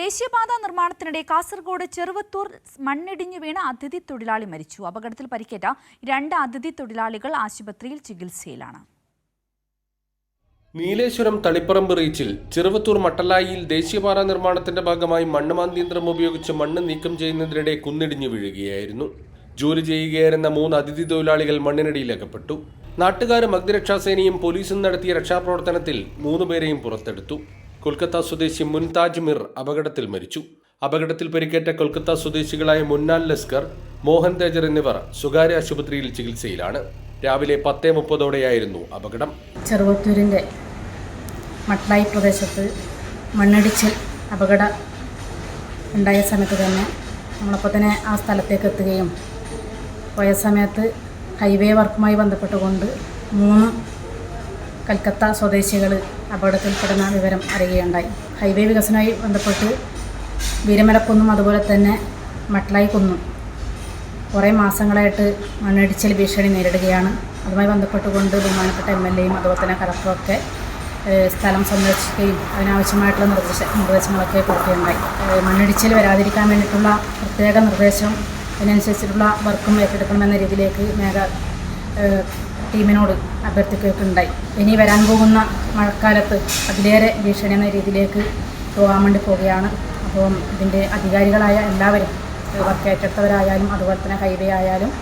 ദേശീയപാത നിർമ്മാണത്തിനിടെ കാസർഗോഡ് ചെറുവത്തൂർ മണ്ണിടിഞ്ഞു വീണ അതിഥി തൊഴിലാളി മരിച്ചു. അപകടത്തിൽ പരിക്കേറ്റ രണ്ട് അതിഥി തൊഴിലാളികൾ ആശുപത്രിയിൽ ചികിത്സയിലാണ്. നീലേശ്വരം തളിപ്പറമ്പ് റീച്ചിൽ ചെറുവത്തൂർ മട്ടലായിയിൽ ദേശീയപാത നിർമ്മാണത്തിന്റെ ഭാഗമായി മണ്ണ് മാന്തിയന്ത്രം ഉപയോഗിച്ച് മണ്ണ് നീക്കം ചെയ്യുന്നതിനിടെ കുന്നിടിഞ്ഞു വീഴുകയായിരുന്നു. ജോലി ചെയ്യുകയായിരുന്ന മൂന്ന് അതിഥി തൊഴിലാളികൾ മണ്ണിനടിയിൽ അകപ്പെട്ടു. നാട്ടുകാരും അഗ്നിരക്ഷാസേനയും പോലീസും നടത്തിയ രക്ഷാപ്രവർത്തനത്തിൽ മൂന്നുപേരെയും പുറത്തെടുത്തു. കൊൽക്കത്ത സ്വദേശി മുൻതാജ് മിർ അപകടത്തിൽ മരിച്ചു. അപകടത്തിൽ പരിക്കേറ്റ കൊൽക്കത്ത സ്വദേശികളായ മുന്നാൻ ലസ്കർ മോഹൻ തേജർ എന്നിവർ സ്വകാര്യ ആശുപത്രിയിൽ ചികിത്സയിലാണ്. രാവിലെ പത്തേ മുപ്പതോടെയായിരുന്നു അപകടം. ചെറുവത്തൂരിന്റെ മട്ടായി പ്രദേശത്ത് മണ്ണിടിച്ചിൽ അപകട ഉണ്ടായ സമയത്ത് തന്നെ നമ്മളപ്പോൾ തന്നെ ആ സ്ഥലത്തേക്ക് എത്തുകയും പോയ സമയത്ത് ഹൈവേ വർക്കുമായി ബന്ധപ്പെട്ടുകൊണ്ട് മൂന്ന് കൽക്കത്ത സ്വദേശികൾ അപകടത്തിൽപ്പെടുന്ന വിവരം അറിയുകയുണ്ടായി. ഹൈവേ വികസനവുമായി ബന്ധപ്പെട്ട് വീരമലക്കുന്നും അതുപോലെ തന്നെ മട്ടലായി കുന്നും കുറേ മാസങ്ങളായിട്ട് മണ്ണിടിച്ചിൽ ഭീഷണി നേരിടുകയാണ്. അതുമായി ബന്ധപ്പെട്ടുകൊണ്ട് ബഹുമാനപ്പെട്ട എം എൽ എയും അതുപോലെ തന്നെ കളക്ടറൊക്കെ സ്ഥലം സന്ദർശിക്കുകയും അതിനാവശ്യമായിട്ടുള്ള നിർദ്ദേശ നിർദ്ദേശങ്ങളൊക്കെ കൊടുക്കുകയുണ്ടായി മണ്ണിടിച്ചൽ വരാതിരിക്കാൻ വേണ്ടിയിട്ടുള്ള പ്രത്യേക നിർദ്ദേശം അതിനനുസരിച്ചിട്ടുള്ള വർക്കും ഏറ്റെടുക്കണമെന്ന രീതിയിലേക്ക് മേഘ ടീമിനോട് അഭ്യർത്ഥിക്കുകയൊക്കെ ഉണ്ടായി. ഇനി വരാൻ പോകുന്ന മഴക്കാലത്ത് അതിലേറെ ഭീഷണി എന്ന രീതിയിലേക്ക് പോകാൻ വേണ്ടി പോവുകയാണ്. അപ്പം ഇതിന്റെ അധികാരികളായ എല്ലാവരും വർക്ക് അതുപോലെ തന്നെ ഹൈവേ ആയാലും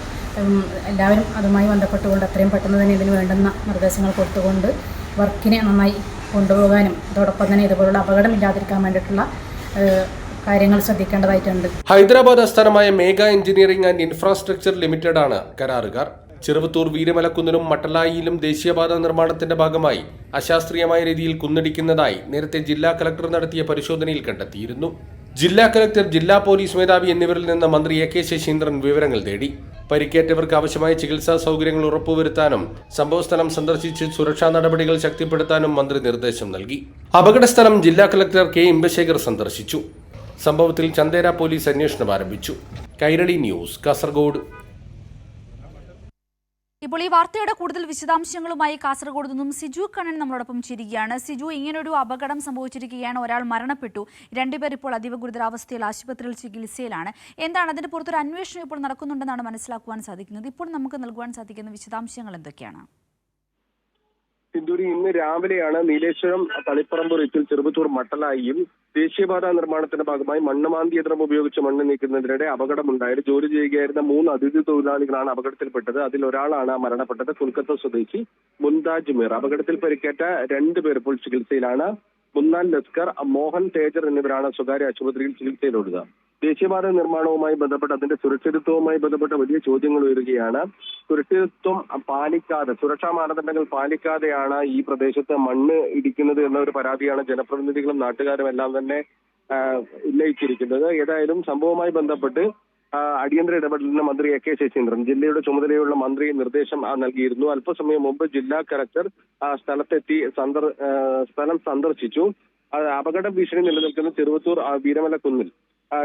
എല്ലാവരും അതുമായി ബന്ധപ്പെട്ടുകൊണ്ട് എത്രയും പെട്ടെന്ന് തന്നെ ഇതിന് വേണ്ടുന്ന നിർദ്ദേശങ്ങൾ കൊടുത്തുകൊണ്ട് വർക്കിനെ നന്നായി കൊണ്ടുപോകാനും അതോടൊപ്പം തന്നെ ഇതുപോലുള്ള അപകടമില്ലാതിരിക്കാൻ വേണ്ടിയിട്ടുള്ള കാര്യങ്ങൾ ശ്രദ്ധിക്കേണ്ടതായിട്ടുണ്ട്. ഹൈദരാബാദ് ആസ്ഥാനമായ Megha engineering and infrastructure limited ആണ് കരാറുകാർ. ചെറുവത്തൂർ വീരമലക്കുന്നിലും മട്ടലായിയിലും ദേശീയപാത നിർമ്മാണത്തിന്റെ ഭാഗമായി അശാസ്ത്രീയമായ രീതിയിൽ കുന്നടിക്കുന്നതായി നേരത്തെ ജില്ലാ കലക്ടർ നടത്തിയ പരിശോധനയിൽ കണ്ടെത്തിയിരുന്നു. ജില്ലാ കലക്ടർ ജില്ലാ പോലീസ് മേധാവി എന്നിവരിൽ നിന്ന് മന്ത്രി എ കെ ശശീന്ദ്രൻ വിവരങ്ങൾ തേടി. പരിക്കേറ്റവർക്ക് ആവശ്യമായ ചികിത്സാ സൗകര്യങ്ങൾ ഉറപ്പുവരുത്താനും സംഭവസ്ഥലം സന്ദർശിച്ച് സുരക്ഷാ നടപടികൾ ശക്തിപ്പെടുത്താനും മന്ത്രി നിർദ്ദേശം നൽകി. അപകടസ്ഥലം ജില്ലാ കലക്ടർ കെ ഇമ്പശേഖർ സന്ദർശിച്ചു. സംഭവത്തിൽ ചന്ദേര പോലീസ് അന്വേഷണം ആരംഭിച്ചു. കൈരളി ന്യൂസ് കാസർഗോഡ്. ഇപ്പോൾ ഈ വാർത്തയുടെ കൂടുതൽ വിശദാംശങ്ങളുമായി കാസർഗോഡ് നിന്നും സിജു കണ്ണൻ നമ്മളോടൊപ്പം ചിരിക്കുകയാണ്. സിജു ഇങ്ങനൊരു അപകടം സംഭവിച്ചിരിക്കുകയാണ്. ഒരാൾ മരണപ്പെട്ടു. രണ്ടുപേർ ഇപ്പോൾ അതീവ ഗുരുതരാവസ്ഥയിൽ ആശുപത്രിയിൽ ചികിത്സയിലാണ്. എന്താണ് അതിന് പുറത്തൊരു അന്വേഷണം ഇപ്പോൾ നടക്കുന്നുണ്ടെന്നാണ് മനസ്സിലാക്കുവാൻ സാധിക്കുന്നത്? ഇപ്പോൾ നമുക്ക് നൽകുവാൻ സാധിക്കുന്ന വിശദാംശങ്ങൾ എന്തൊക്കെയാണ്? സിന്ദൂരി ഇന്ന് രാവിലെയാണ് നീലേശ്വരം തളിപ്പറമ്പ് റീച്ചിൽ ചെറുപത്തൂർ മട്ടലായിയും ദേശീയപാത നിർമ്മാണത്തിന്റെ ഭാഗമായി മണ്ണ് മാന്തി യന്ത്രം ഉപയോഗിച്ച് മണ്ണ് നീക്കുന്നതിനിടെ അപകടമുണ്ടായത്. ജോലി ചെയ്യുകയായിരുന്ന മൂന്ന് അതിഥി തൊഴിലാളികളാണ് അപകടത്തിൽപ്പെട്ടത്. അതിൽ ഒരാളാണ് മരണപ്പെട്ടത്. കൊൽക്കത്ത സ്വദേശി മുന്താജ് മീർ. അപകടത്തിൽ പരിക്കേറ്റ രണ്ടുപേർ ഇപ്പോൾ ചികിത്സയിലാണ്. മുന്നാൻ ലസ്കർ മോഹൻ തേജർ എന്നിവരാണ് സ്വകാര്യ ആശുപത്രിയിൽ ചികിത്സയിലുള്ളത് ദേശീയപാത നിർമ്മാണവുമായി ബന്ധപ്പെട്ട് അതിന്റെ സുരക്ഷിതത്വവുമായി ബന്ധപ്പെട്ട വലിയ ചോദ്യങ്ങൾ ഉയരുകയാണ്. സുരക്ഷിതത്വം പാലിക്കാതെ സുരക്ഷാ മാനദണ്ഡങ്ങൾ പാലിക്കാതെയാണ് ഈ പ്രദേശത്ത് മണ്ണ് ഇടിക്കുന്നത് എന്ന ഒരു പരാതിയാണ് ജനപ്രതിനിധികളും നാട്ടുകാരും എല്ലാം തന്നെ ഉന്നയിച്ചിരിക്കുന്നത്. ഏതായാലും സംഭവവുമായി ബന്ധപ്പെട്ട് അടിയന്തര ഇടപെടലിന് മന്ത്രി എ കെ ശശീന്ദ്രൻ. ജില്ലയുടെ ചുമതലയുള്ള മന്ത്രി നിർദ്ദേശം നൽകിയിരുന്നു. അല്പസമയം മുമ്പ് ജില്ലാ കലക്ടർ സ്ഥലത്തെത്തി സ്ഥലം സന്ദർശിച്ചു. അപകട ഭീഷണി നിലനിൽക്കുന്ന ചെറുവത്തൂർ വീരമലക്കുന്നിൽ.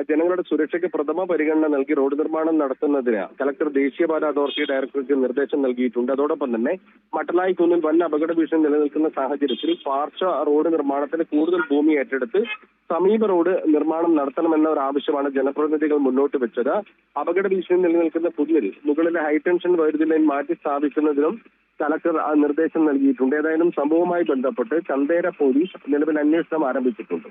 ജനങ്ങളുടെ സുരക്ഷയ്ക്ക് പ്രഥമ പരിഗണന നൽകി റോഡ് നിർമ്മാണം നടത്തുന്നതിന് കലക്ടർ ദേശീയപാത അതോറിറ്റി ഡയറക്ടർക്ക് നിർദ്ദേശം നൽകിയിട്ടുണ്ട്. അതോടൊപ്പം തന്നെ മട്ടലായി കുന്നിൽ വൻ അപകട ഭീഷണി നിലനിൽക്കുന്ന സാഹചര്യത്തിൽ പാർശ്വ റോഡ് നിർമ്മാണത്തിന് കൂടുതൽ ഭൂമി ഏറ്റെടുത്ത് സമീപ റോഡ് നിർമ്മാണം നടത്തണമെന്ന ഒരു ആവശ്യമാണ് ജനപ്രതിനിധികൾ മുന്നോട്ട് വെച്ചത്. അപകട ഭീഷണി നിലനിൽക്കുന്ന പുതിയ മുകളിലെ ഹൈടെൻഷൻ വൈദ്യുതി ലൈൻ മാറ്റി സ്ഥാപിക്കുന്നതിനും കലക്ടർ നിർദ്ദേശം നൽകിയിട്ടുണ്ട്. ഏതായാലും സംഭവവുമായി ബന്ധപ്പെട്ട് ചന്തേര പോലീസ് നിലവിൽ അന്വേഷണം ആരംഭിച്ചിട്ടുണ്ട്.